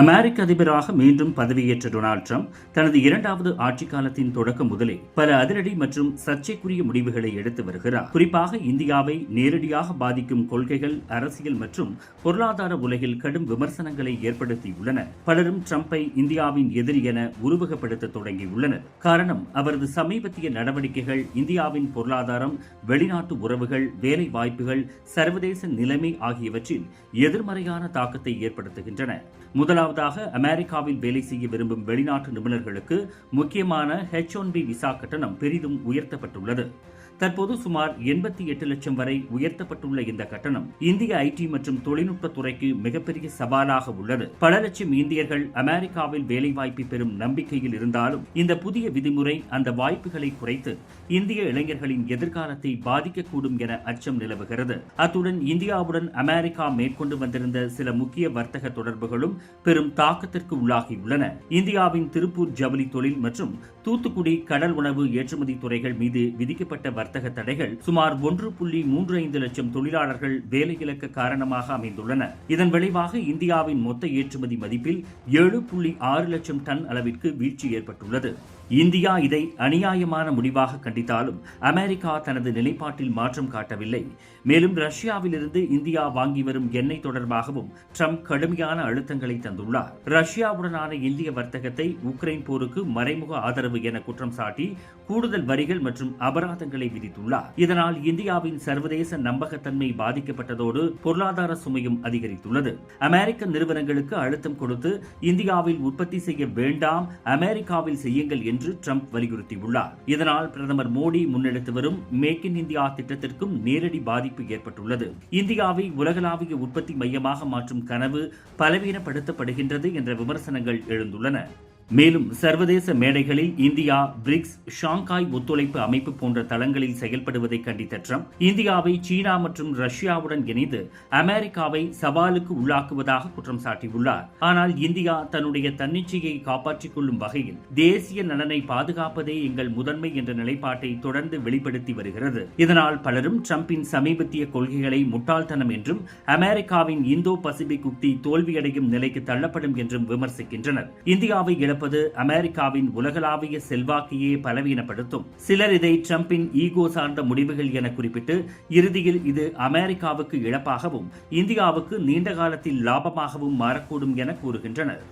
அமெரிக்க அதிபராக மீண்டும் பதவியேற்ற டொனால்ட் ட்ரம்ப் தனது இரண்டாவது ஆட்சி காலத்தின் தொடக்கம் முதலே பல அதிரடி மற்றும் சர்ச்சைக்குரிய முடிவுகளை எடுத்து வருகிறார். குறிப்பாக இந்தியாவை நேரடியாக பாதிக்கும் கொள்கைகள் அரசியல் மற்றும் பொருளாதார உலகில் கடும் விமர்சனங்களை ஏற்படுத்தியுள்ளன. பலரும் ட்ரம்ப்பை இந்தியாவின் எதிரி என உருவகப்படுத்த தொடங்கியுள்ளனர். காரணம் அவரது சமீபத்திய நடவடிக்கைகள் இந்தியாவின் பொருளாதாரம் வெளிநாட்டு உறவுகள் வேலை வாய்ப்புகள் சர்வதேச நிலைமை ஆகியவற்றில் எதிர்மறையான தாக்கத்தை ஏற்படுத்துகின்றன. முதலாவதாக அமெரிக்காவில் வேலை செய்ய விரும்பும் வெளிநாட்டு நிபுணர்களுக்கு முக்கியமான ஹெச் ஒன் பி விசா கட்டணம் பெரிதும் உயர்த்தப்பட்டுள்ளது. தற்போது சுமார் எண்பத்தி எட்டு லட்சம் வரை உயர்த்தப்பட்டுள்ள இந்த கட்டணம் இந்திய ஐடி மற்றும் தொழில்நுட்ப துறைக்கு மிகப்பெரிய சவாலாக உள்ளது. பல லட்சம் இந்தியர்கள் அமெரிக்காவில் வேலைவாய்ப்பை பெறும் நம்பிக்கையில் இருந்தாலும் இந்த புதிய விதிமுறை அந்த வாய்ப்புகளை குறைத்து இந்திய இளைஞர்களின் எதிர்காலத்தை பாதிக்கக்கூடும் என அச்சம் நிலவுகிறது. அத்துடன் இந்தியாவுடன் அமெரிக்கா மேற்கொண்டு வந்திருந்த சில முக்கிய வர்த்தக தொடர்புகளும் பெரும் தாக்கத்திற்கு உள்ளாகியுள்ளன. இந்தியாவின் திருப்பூர் ஜவுளி தொழில் மற்றும் தூத்துக்குடி கடல் உணவு ஏற்றுமதி துறைகள் மீது விதிக்கப்பட்ட வர்த்தக தடைகள் சுமார் ஒன்று புள்ளி மூன்று ஐந்து லட்சம் தொழிலாளர்கள் வேலை காரணமாக அமைந்துள்ளன. இதன் விளைவாக இந்தியாவின் மொத்த ஏற்றுமதி மதிப்பில் ஏழு புள்ளி ஆறு லட்சம் டன் அளவிற்கு வீழ்ச்சி ஏற்பட்டுள்ளது. இந்தியா இதை அநியாயமான முடிவாக கண்டித்தாலும் அமெரிக்கா தனது நிலைப்பாட்டில் மாற்றம் காட்டவில்லை. மேலும் ரஷ்யாவிலிருந்து இந்தியா வாங்கி வரும் எண்ணெய் தொடர்பாகவும் ட்ரம்ப் கடுமையான அழுத்தங்களை தந்துள்ளார். ரஷ்யாவுடனான இந்திய வர்த்தகத்தை உக்ரைன் போருக்கு மறைமுக ஆதரவு என குற்றம் சாட்டி கூடுதல் வரிகள் மற்றும் அபராதங்களை விதித்துள்ளார். இதனால் இந்தியாவின் சர்வதேச நம்பகத்தன்மை பாதிக்கப்பட்டதோடு பொருளாதார சுமையும் அதிகரித்துள்ளது. அமெரிக்க நிறுவனங்களுக்கு அழுத்தம் கொடுத்து இந்தியாவில் உற்பத்தி செய்ய வேண்டாம் அமெரிக்காவில் செய்யுங்கள் என்று ட்ரம்ப் வலியுறுத்தியுள்ளார். இதனால் பிரதமர் மோடி முன்னெடுத்து வரும் மேக் இன் இந்தியா திட்டத்திற்கும் நேரடி பாதிப்பு ஏற்பட்டுள்ளது. இந்தியாவை உலகளாவிய உற்பத்தி மையமாக மாற்றும் கனவு பலவீனப்படுத்தப்படுகின்றது என்ற விமர்சனங்கள் எழுந்துள்ளன. மேலும் சர்வதேச மேடைகளில் இந்தியா பிரிக்ஸ் ஷாங்காய் ஒத்துழைப்பு அமைப்பு போன்ற தளங்களில் செயல்படுவதை கண்டித்த ட்ரம்ப் இந்தியாவை சீனா மற்றும் ரஷ்யாவுடன் இணைந்து அமெரிக்காவை சவாலுக்கு உள்ளாக்குவதாக குற்றம் சாட்டியுள்ளார். ஆனால் இந்தியா தன்னுடைய தன்னிச்சையை காப்பாற்றிக் கொள்ளும் வகையில் தேசிய நலனை பாதுகாப்பதே எங்கள் முதன்மை என்ற நிலைப்பாட்டை தொடர்ந்து வெளிப்படுத்தி வருகிறது. இதனால் பலரும் டிரம்பின் சமீபத்திய கொள்கைகளை முட்டாள்தனம் என்றும் அமெரிக்காவின் இந்தோ பசிபிக் உக்தி தோல்வியடையும் நிலைக்கு தள்ளப்படும் என்றும் விமர்சிக்கின்றனர். இந்தியாவை இழப்பது அமெரிக்காவின் உலகளாவிய செல்வாக்கையே பலவீனப்படுத்தும். சிலர் இதை ட்ரம்பின் ஈகோ சார்ந்த முடிவுகள் என குறிப்பிட்டு இறுதியில் இது அமெரிக்காவுக்கு இழப்பாகவும் இந்தியாவுக்கு நீண்ட காலத்தில் லாபமாகவும் மாறக்கூடும் என கூறுகின்றனர்.